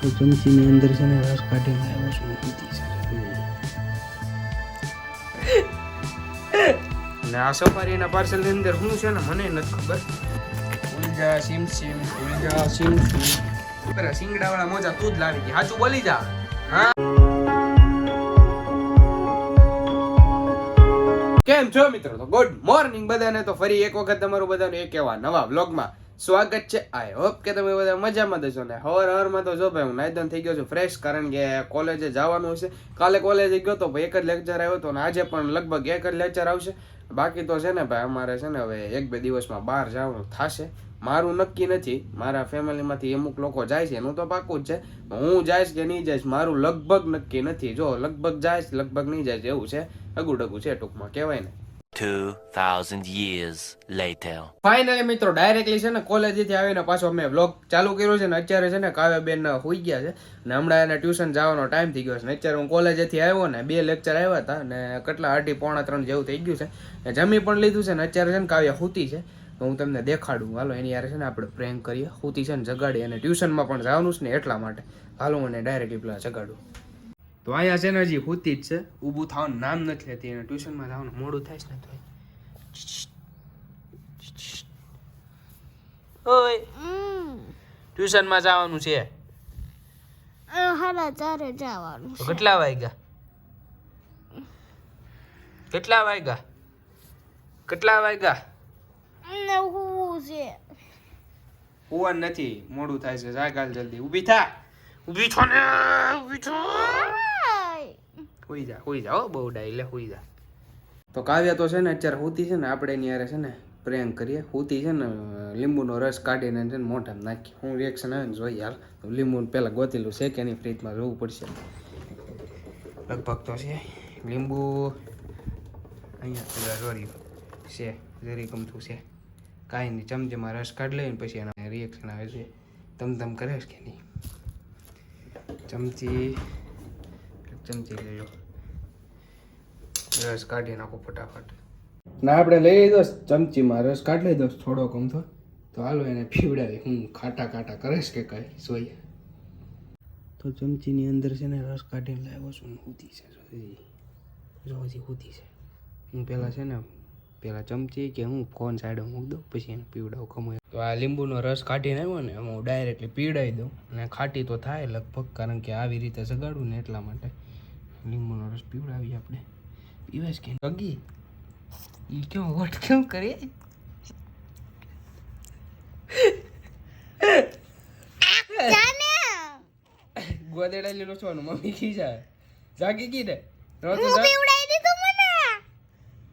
તો ચમચીની અંદર છે ને રસ કાઢીને આવ્યો છું. પીધી છે ને આ સફારીના પાર્સલની અંદર શું છે ને મને નથી ખબર. ઉલજા સીમ સિમ ઉલજા સીમ સીમ અરે સિંગડા મોજા તું જ લાવી દે. સાચું બોલી જા. હા? કેમ છો મિત્રો? તો ગુડ મોર્નિંગ બધાને. તો ફરી એક વખત તમારું બધાનું એક એવા નવા વ્લોગમાં સ્વાગત છે. આઈ હોપ કે તમે બધા મજામાં દેશો ને હવાર હવારમાં તો જો ભાઈ હું નાયદન થઈ ગયો છું ફ્રેશ કારણ કે કોલેજે જવાનું છે કાલે કોલેજે ગયો તો ભાઈ એક જ લેક્ચર આવ્યો હતો ને આજે પણ લગભગ એક જ લેક્ચર આવશે. બાકી તો છે ને ભાઈ અમારે છે ને હવે એક બે દિવસમાં બહાર જવાનું થશે. મારું નક્કી નથી. મારા ફેમિલીમાંથી અમુક લોકો જાય છે, એનું તો પાકું જ છે. હું જઈશ કે નહીં જઈશ મારું લગભગ નક્કી નથી. જો લગભગ જઈશ લગભગ નહીં જાય એવું છે. અગુડગું છે ટૂંકમાં, કહેવાય ને. 2,000 years later. ફાઇનલી મિત્રો ડાયરેક્ટલી છે ને કોલેજથી આવીને પાછો મેં વ્લોગ ચાલુ કર્યો છે ને અત્યારે છે ને કાવ્યાબેન હોઈ ગયા છે ને હમણાં એને ટ્યુશન જવાનો ટાઈમ થઈ ગયો છે ને અત્યારે હું કોલેજેથી આવ્યો ને બે લેક્ચર આવ્યા હતા ને કેટલા અઢી પોણા ત્રણ જેવું થઈ ગયું છે ને જમી પણ લીધું છે ને અત્યારે છે ને કાવ્યા હુતી છે તો હું તમને દેખાડું હાલો એની યારે છે ને આપણે પ્રેન્ક કરીએ હુતી છે ને જગાડી અને ટ્યુશનમાં પણ જવાનું છે ને એટલા માટે હાલો મને ડાયરેક્ટલી પેલા જગાડું તો અહીંયા છે ને હજી હુતી જ છે. ઊભું થવાનું નામ નથી લેતી એને ટ્યુશનમાં જવાનું મોડું થાય છે ને તો ઓય ટ્યુશનમાં જવાનું છે? હાડા ચારે જવાનું કેટલા વાગ્યા? કેટલા વાગ્યા? કેટલા વાગ્યા? ને હું છે. હુવન નથી મોડું થાય છે જા કાલ જલ્દી. ઊભી થા. ઊભી છો ને ઊભી થો. હુઈ જા, હોઈ જા બહુ ડાઈ લે હોઈ જા. તો કાવ્યા તો છે ને અત્યારે હુતી છે ને, આપણે એની યારે છે ને પ્રેમ કરીએ. હુતી છે ને લીંબુનો રસ કાઢીને છે ને મોઢામાં નાખી હું રિએક્શન આવે ને જોઈએ હાલ લીંબુ પહેલાં ગોતેલું છે કે એની ફ્રીજમાં જોવું પડશે. લગભગ તો છે, લીંબુ અહીંયા સોરી છે જરી ગમતું છે. કાંઈ નહીં, ચમચીમાં રસ કાઢી લઈને પછી એના રિએક્શન આવે છે. તમ તમ કરે છે કે નહીં? ચમચી ચમચી લઈ લો. રસ કાઢી નાખો ફટાફટ. ના, આપણે લઈ લીધો ચમચીમાં રસ કાઢી લીધો થોડોક અમથો તો. હાલો એને પીવડાવી, હું ખાટા ખાટા કરીશ કે કઈ? જોઈએ. તો ચમચીની અંદર છે ને રસ કાઢીને લાવ્યો છું, ને છે જો હજી. હજી છે. હું પહેલાં છે ને પહેલાં ચમચી કે હું ફોન સાઈડ મૂકી દઉં, પછી એને પીવડાવું ખમું તો આ લીંબુનો રસ કાઢીને આવ્યો ને હું ડાયરેક્ટલી પીવડાવી દઉં. અને ખાટી તો થાય લગભગ, કારણ કે આવી રીતે સગાડું ને એટલા માટે લીંબુનો રસ પીવડાવીએ આપણે. પીવે છે કે અગી એ કેમ વોટ કેમ કરે? ગોદેડા લેલો છો મમ્મી કી જાય? જાગી ગઈ ને તો મને.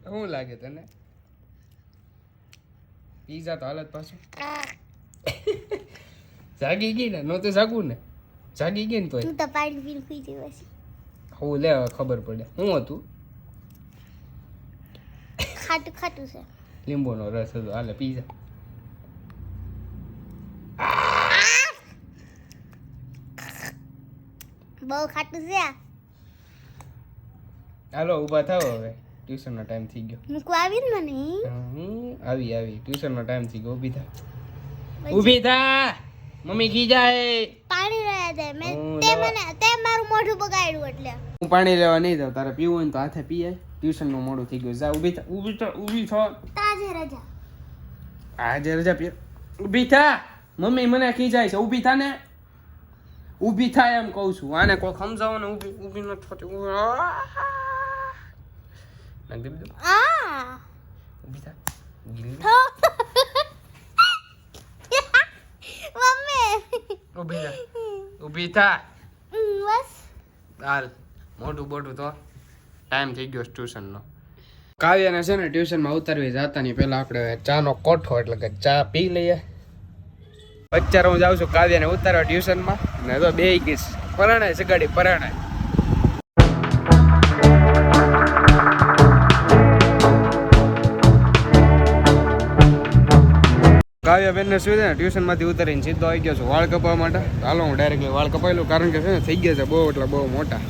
શું લાગે તને? પીઝા તો હાલત પાછું. જાગી ગઈ ને? નહોતું જાગવું ને? જાગી ગઈ ને તો તું તો પાણી પીને સુઈ દિવસ હું લે ખબર પડે. શું હતું? ખાટું ખાટું છે. લીંબુનો રસ હતો. હાલે પીઝા બહુ ખાટું છે હાલો ઊભા થાવ હવે. ટ્યુશનનો ટાઈમ થઈ ગયો. મૂકવા આવી ને મને આવી આવી. ટ્યુશનનો ટાઈમ થઈ ગયો. ઊભી થા. ઊભી થા. મમ્મી કી જાય. પાણી રહ્યા જાય મેં તે મને તે મારું મોઢું બગાડ્યું એટલે. હું પાણી લેવા નહીં જાઉં. તારે પીવું હોય તો હાથે પીએ ટ્યુશનનું મોડું થઈ ગયું. જા ઊભી થા ઊભી થા ઊભી થા. તાજે રજા. આજે રજા પીએ ઊભી થા. મમ્મી મને ખીજાય છે. ઊભી થા ને. ઊભી થા એમ કહું છું. આને કોઈ સમજાવો ને ઊભી ઊભી ન થતી. ઊભી થા. ઊભી થા. ઊભી થા. બસ. હાલ મોટું બોટું તો ટાઈમ થઈ ગયો ટ્યુશનનો કાવ્યને છે ને ટ્યુશનમાં ઉતારવી જતા નહીં પહેલાં આપણે ચાનો કોઠો એટલે કે ચા પી લઈએ. અત્યારે હું જાઉં છું કાવ્યને ઉતારવા ટ્યુશનમાં, ને તો બે ગીસ. પરાણાય સગાડી પરાણાય કાવ્ય બેનને શું છે ને, ટ્યુશનમાંથી ઉતારીને સીધો આવી ગયો છું વાળ કપાવવા માટે. હાલો હું ડાયરેક્ટલી વાળ કપાયેલું કારણ કે છે ને થઈ ગયા છે બહુ, એટલે બહુ મોટા.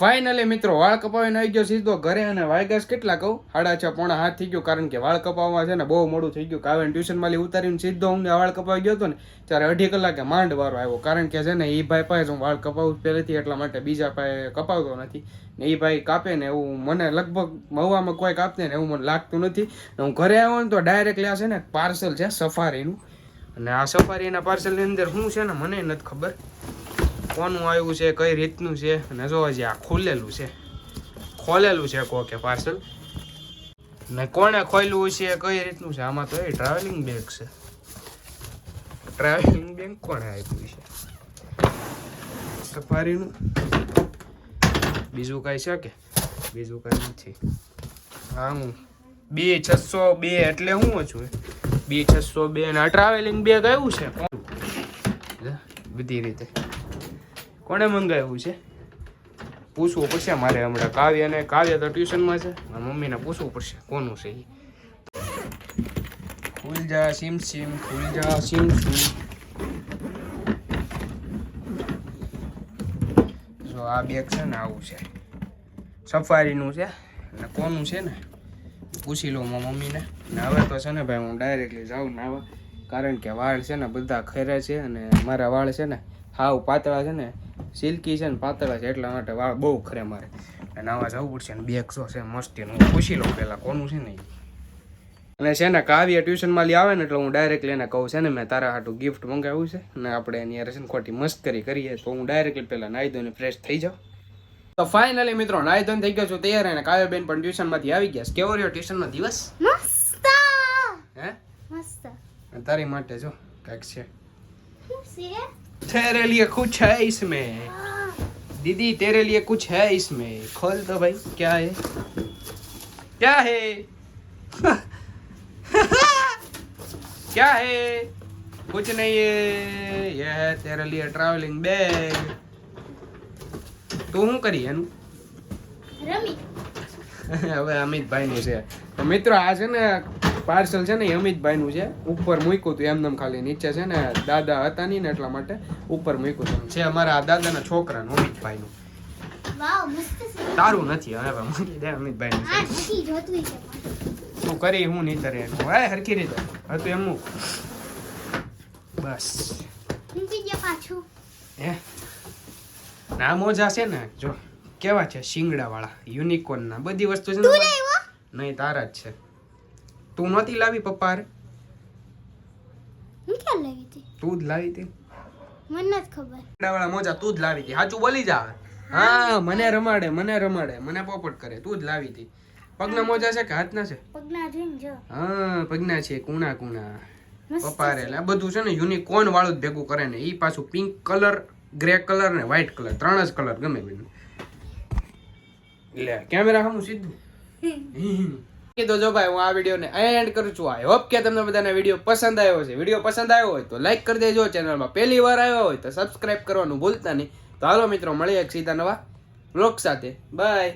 ફાઇનલી મિત્રો, વાળ કપાવીને આવી ગયો સીધો ઘરે અને વાયગાસ કેટલા કહું? સાડા છ પોણા હાથ થઈ ગયો કારણ કે વાળ કપાવવામાં છે ને બહુ મોડું થઈ ગયું. કાવે ટ્યુશનમાં લઈ ઉતારીને સીધો હું વાળ કપાવી ગયો હતો ને, ત્યારે અઢી કલાકે માંડ વારો આવ્યો. કારણ કે છે ને એ ભાઈ પાસે હું વાળ કપાવું પહેલેથી, એટલા માટે બીજા પાસે કપાવતો નથી. ને એ ભાઈ કાપે ને એવું મને લગભગ મહુવામાં કોઈ કાપતે ને એવું મને લાગતું નથી. હું ઘરે આવ્યો ને તો ડાયરેક્ટ લ્યા છે ને પાર્સલ છે સફારીનું અને આ સફારીના પાર્સલની અંદર શું છે ને, મને નથી ખબર. કોનું આવ્યું છે, કઈ રીતનું છે? અને જો હજી આ ખુલેલું છે. ખોલેલું છે કોકે પાર્સલ ને કોણે ખોલ્યું છે, કઈ રીતનું છે? આમાં તો એ ટ્રાવેલિંગ બેગ છે. ટ્રાવેલિંગ બેગ કોણે આપ્યું છે? સફારીનું? બીજું કાંઈ છે કે? બીજું કાંઈ નથી. હા, હું બે છસો બે એટલે હું છું બે છસો બે અને ટ્રાવેલિંગ બેગ આવ્યું છે. બધી રીતે. કોણે મંગાવ્યું છે? પૂછવું પડશે મારે હમણાં કાવ્ય ને કાવ્ય તો ટ્યુશનમાં છે, મારા મમ્મીને પૂછવું પડશે કોનું છે એ ફૂલ જા સીમ સીમ ફૂલ જા સીમ સીમ જો આ બેગ છે ને આવું છે. સફારીનું છે, અને કોનું છે ને? પૂછી લઉં મારા મમ્મીને. ને હવે તો છે ને ભાઈ હું ડાયરેક્ટલી જાઉં નાવા કારણ કે વાળ છે ને બધા ખરે છે અને મારા વાળ છે ને હાવ પાતળા છે ને સિલ્કી છે ને પાતળા છે એટલા માટે વાળ બહુ ખરે મારે. અને નાવા જવું પડશે ને બેગ શું છે મસ્તી હું પૂછી લઉં પહેલાં કોનું છે ને અને છે ને કાવ્ય ટ્યુશનમાં લઈ આવે ને એટલે હું ડાયરેક્ટલી એને કહું છે ને મેં તારા હાટું ગિફ્ટ મંગાવ્યું છે. અને આપણે એની હારે છે ને ખોટી મસ્કરી કરીએ તો હું ડાયરેક્ટલી પહેલાં નાહી ધોઈને ફ્રેશ થઈ જાઉં. તો ફાઇનલી મિત્રો નાહી ધોઈને થઈ ગયો છું તૈયાર અને કાવ્યબેન પણ ટ્યુશનમાંથી આવી ગયા. કેવો રહ્યો ટ્યુશનનો દિવસ? મસ્ત! હે? મસ્ત. તારી માટે જો કાંઈક છે. तेरे लिए कुछ है इसमें दीदी तेरे लिए कुछ है इसमें खोल दो भाई क्या है क्या है क्या है कुछ नहीं है ये है तेरे लिए ट्रैवलिंग बैग તું શું કરી એનું રમી હવે અમિતભાઈનું છે તો મિત્રો આ છે ને પાર્સલ છે ને એ અમિતભાઈનું છે. ઉપર મૂક્યું હતું એમને ખાલી નીચે છે ને દાદા હતા નહીં ને એટલા માટે ઉપર મૂક્યું હતું છે અમારા દાદાના છોકરાનું અમિતભાઈનું. તારું નથી હવે મૂકી દે પણ. તું કરી હું નહીં તરે. હે હરખી રીતે. હતું એમ બસ. પાછું. હે? ના મોજા છે ને. જો કેવા છે? શિંગડા વાળા યુનિકોર્ન ના બધી વસ્તુ છે નહીં તારા જ છે. તું નહોતી લાવી પપ્પા રે હું ક્યાં લાવી હતી? તું જ લાવી હતી? મને નથી ખબર. ડાવાળા મોજા તું જ લાવી હતી. સાચું બોલી જા. હા મને રમાડે મને રમાડે મને પોપટ કરે. તું જ લાવી હતી. પગના મોજા છે કે હાથના છે? પગના જોઈને જો. હા પગના છે કુણા કુણા. મસ્ત પપ્પા રે આ બધું છે ને યુનિકોર્ન વાળું જ ભેગું કરે ને એ પાછું પિંક કલર ગ્રે કલર ને વ્હાઇટ કલર ત્રણ જ કલર ગમે બેન. લે કેમેરા સામું સીધું. કીધું જો ભાઈ, હું આ વિડીયોને એન્ડ કરું છું. આઈ હોપ કે તમને બધાને વીડિયો પસંદ આવ્યો છે વીડિયો પસંદ આવ્યો હોય તો લાઈક કરી દેજો. ચેનલમાં પહેલી વાર આવ્યો હોય તો સબસ્ક્રાઇબ કરવાનું ભૂલતા નહીં. તો હાલો મિત્રો, મળીએ એક સીધા નવા બ્લોગ સાથે. બાય